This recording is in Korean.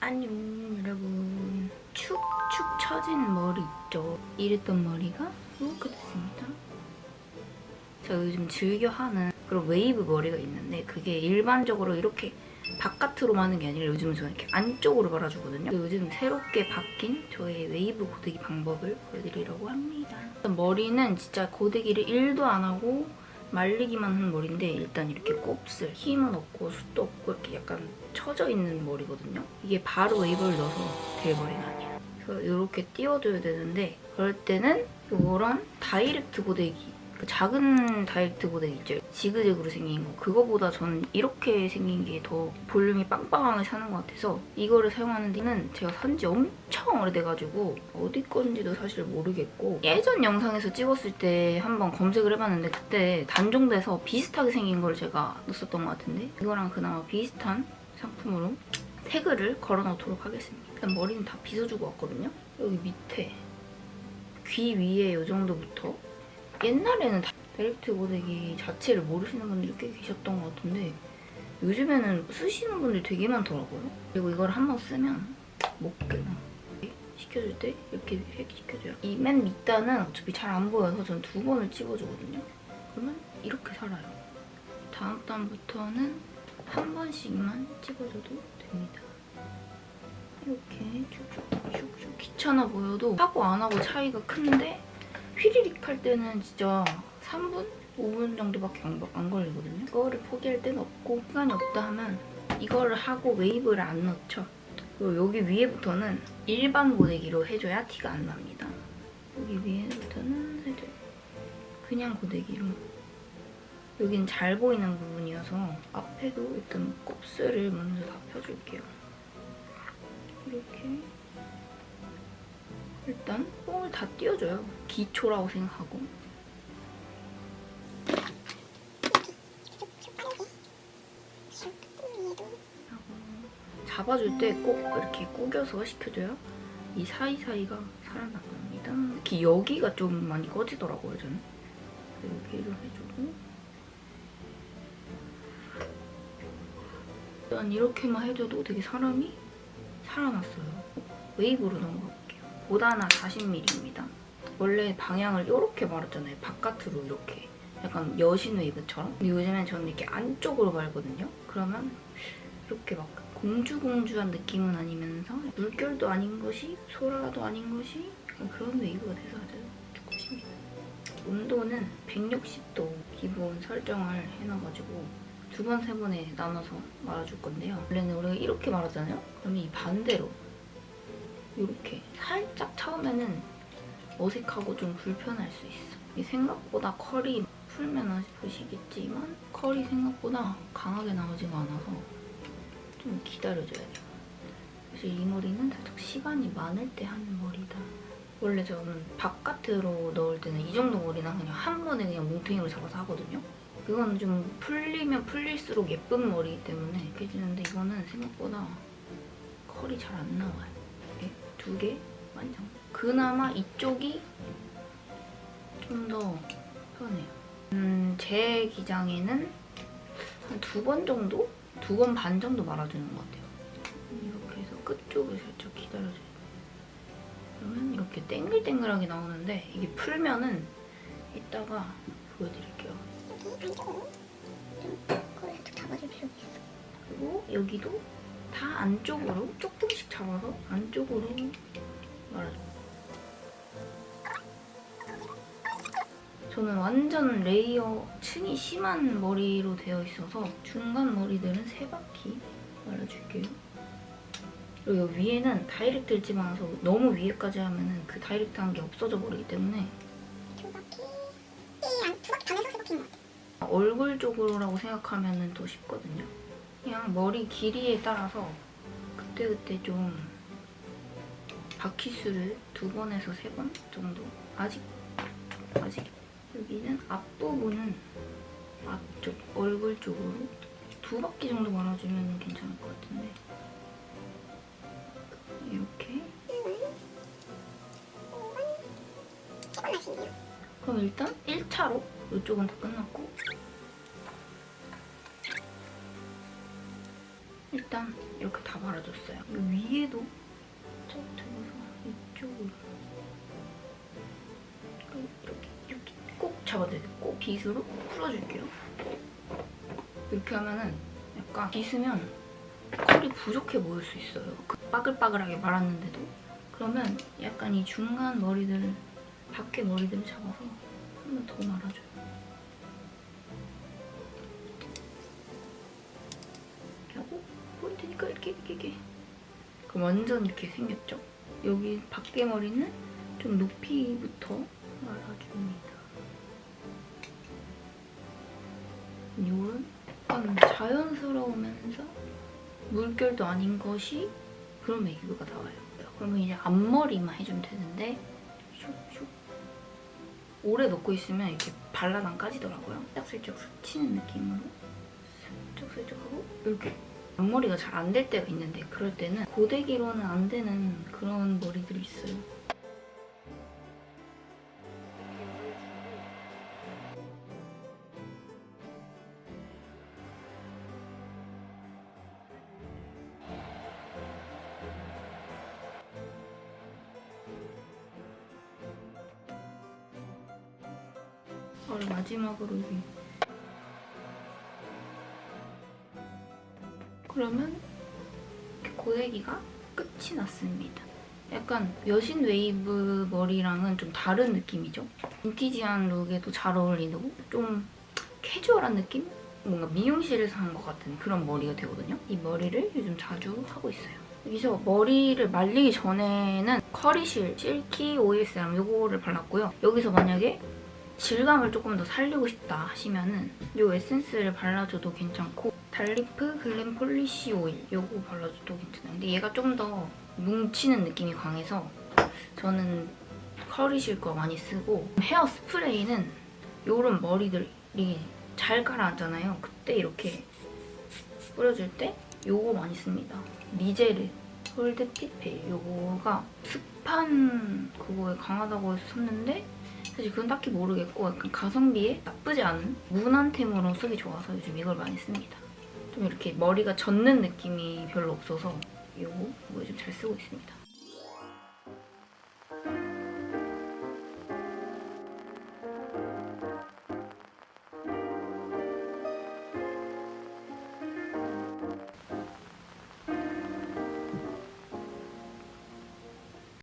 안녕 여러분. 축축 처진 머리 있죠? 이랬던 머리가 이렇게 됐습니다. 제가 요즘 즐겨 하는 그런 웨이브 머리가 있는데 그게 일반적으로 이렇게 바깥으로 마는 게 아니라 요즘은 저는 이렇게 안쪽으로 말아주거든요. 요즘 새롭게 바뀐 저의 웨이브 고데기 방법을 보여드리려고 합니다. 머리는 진짜 고데기를 1도 안 하고 말리기만 한 머리인데 일단 이렇게 곱슬 힘은 없고 숱도 없고 이렇게 약간 처져 있는 머리거든요. 이게 바로 웨이브를 넣어서 될 머리는 아니에요. 그래서 이렇게 띄워줘야 되는데 그럴 때는 이런 다이렉트 고데기 그 작은 다이렉트 고데기 있죠? 지그재그로 생긴 거 그거보다 저는 이렇게 생긴 게 더 볼륨이 빵빵하게 사는 것 같아서 이거를 사용하는 데는 제가 산지 엄청 오래돼가지고 어디 건지도 사실 모르겠고 예전 영상에서 찍었을 때 한번 검색을 해봤는데 그때 단종돼서 비슷하게 생긴 걸 제가 넣었었던 것 같은데 이거랑 그나마 비슷한 상품으로 태그를 걸어놓도록 하겠습니다. 일단 머리는 다 빗어주고 왔거든요. 여기 밑에 귀 위에 이 정도부터 옛날에는 다 다이렉트 고데기 자체를 모르시는 분들이 꽤 계셨던 것 같은데 요즘에는 쓰시는 분들이 되게 많더라고요. 그리고 이걸 한번 쓰면 목끈 시켜줄 때 이렇게 획 시켜줘요. 이 맨 밑단은 어차피 잘 안 보여서 전 두 번을 찍어주거든요. 그러면 이렇게 살아요. 다음 단부터는 한 번씩만 찍어줘도 됩니다. 이렇게 쭉쭉쭉쭉 귀찮아 보여도 하고 안 하고 차이가 큰데 휘리릭 할 때는 진짜 3분? 5분 정도밖에 안, 안 걸리거든요. 이거를 포기할 때는 없고 시간이 없다 하면 이거를 하고 웨이브를 안 넣죠. 그리고 여기 위에부터는 일반 고데기로 해줘야 티가 안 납니다. 여기 위에부터는 살짝 그냥 고데기로 여긴 잘 보이는 부분이어서 앞에도 일단 곱슬을 먼저 다 펴줄게요. 이렇게 일단 뽕을 다 띄워줘요. 기초라고 생각하고. 잡아줄 때 꼭 이렇게 꾸겨서 시켜줘요. 이 사이사이가 살아나갑니다. 특히 여기가 좀 많이 꺼지더라고요, 저는. 여기를 해주고. 일단 이렇게만 해줘도 되게 사람이 살아났어요. 웨이브로 넘어가고. 오다나 40mm입니다. 원래 방향을 이렇게 말았잖아요. 바깥으로 이렇게. 약간 여신 웨이브처럼. 근데 요즘엔 저는 이렇게 안쪽으로 말거든요. 그러면 이렇게 막 공주공주한 느낌은 아니면서 물결도 아닌 것이 소라도 아닌 것이 그런 웨이브가 돼서 아주 좋습니다. 온도는 160도 기본 설정을 해놔가지고 두 번, 세 번에 나눠서 말아줄 건데요. 원래는 우리가 이렇게 말하잖아요? 그러면 이 반대로 이렇게 살짝 처음에는 어색하고 좀 불편할 수 있어. 이 생각보다 컬이 풀면 보시겠지만 컬이 생각보다 강하게 나오지가 않아서 좀 기다려줘야 돼요. 사실 이 머리는 살짝 시간이 많을 때 하는 머리다. 원래 저는 바깥으로 넣을 때는 이 정도 머리는 그냥 한 번에 그냥 뭉탱이로 잡아서 하거든요. 그거는 좀 풀리면 풀릴수록 예쁜 머리이기 때문에 이렇게 해주는데 이거는 생각보다 컬이 잘 안 나와요. 두 개 완성. 그나마 이쪽이 좀 더 편해요. 음, 제 기장에는 한 두 번 정도? 두 번 반 정도 말아주는 것 같아요. 이렇게 해서 끝쪽을 살짝 기다려줘요. 그러면 이렇게 땡글땡글하게 나오는데 이게 풀면은 이따가 보여드릴게요. 안쪽으로 좀 그걸 살짝 잡아줄 필요가 있어. 그리고 여기도 다 안쪽으로 조금씩 잡아서 안쪽으로 말아줘요. 저는 완전 레이어 층이 심한 머리로 되어 있어서 중간 머리들은 세 바퀴 말아줄게요. 그리고 여기 위에는 다이렉트를 집어넣어서 너무 위에까지 하면 그 다이렉트한 게 없어져 버리기 때문에 두 바퀴, 이안두 바퀴 반에서 세 바퀴인 것 같아. 얼굴 쪽으로라고 생각하면 더 쉽거든요. 그냥 머리 길이에 따라서 그때그때 좀 바퀴 수를 두 번에서 세 번 정도? 아직 아직 여기는 앞부분은 앞쪽 얼굴 쪽으로 두 바퀴 정도 말아주면 괜찮을 것 같은데. 이렇게. 그럼 일단 1차로 이쪽은 다 끝났고 일단 이렇게 다 말아줬어요. 이 위에도 저부터 해서 이쪽으로 이렇게 이렇게 꼭 잡아줘야 돼요. 꼭 빗으로 풀어줄게요. 이렇게 하면은 약간 빗으면 컬이 부족해 보일 수 있어요. 그 빠글빠글하게 말았는데도 그러면 약간 이 중간 머리들 밖에 머리들을 잡아서 한 번 더 말아줘요. 하고 포인트니까 이렇게 이렇게 이렇게 그럼 완전 이렇게 생겼죠? 여기 밖에 머리는 좀 높이부터 말아줍니다. 요런 약간 자연스러우면서 물결도 아닌 것이 그런 메이크가 나와요. 그러면 이제 앞머리만 해주면 되는데 슉슉 오래 넣고 있으면 이렇게 발라드 안 까지더라고요. 슬쩍슬쩍 스치는 느낌으로 슬쩍슬쩍 하고 이렇게 앞머리가 잘 안 될 때가 있는데 그럴 때는 고데기로는 안 되는 그런 머리들이 있어요. 마지막으로 여기 그러면 고데기가 끝이 났습니다. 약간 여신 웨이브 머리랑은 좀 다른 느낌이죠. 빈티지한 룩에도 잘 어울리고 좀 캐주얼한 느낌? 뭔가 미용실에서 한 것 같은 그런 머리가 되거든요. 이 머리를 요즘 자주 하고 있어요. 여기서 머리를 말리기 전에는 커리실 실키 오일 세럼 요거를 발랐고요. 여기서 만약에 질감을 조금 더 살리고 싶다 하시면은 이 에센스를 발라줘도 괜찮고 달리프 글램 폴리시 오일 요거 발라줘도 괜찮아요. 근데 얘가 좀 더 뭉치는 느낌이 강해서 저는 커리실 거 많이 쓰고 헤어 스프레이는 요런 머리들이 잘 가라앉잖아요. 그때 이렇게 뿌려줄 때 요거 많이 씁니다. 리제르 홀드 핏페일 요거가 습한 그거에 강하다고 해서 샀는데 사실 그건 딱히 모르겠고 약간 가성비에 나쁘지 않은 무난템으로 쓰기 좋아서 요즘 이걸 많이 씁니다. 좀 이렇게 머리가 젖는 느낌이 별로 없어서 이거 요즘 잘 쓰고 있습니다.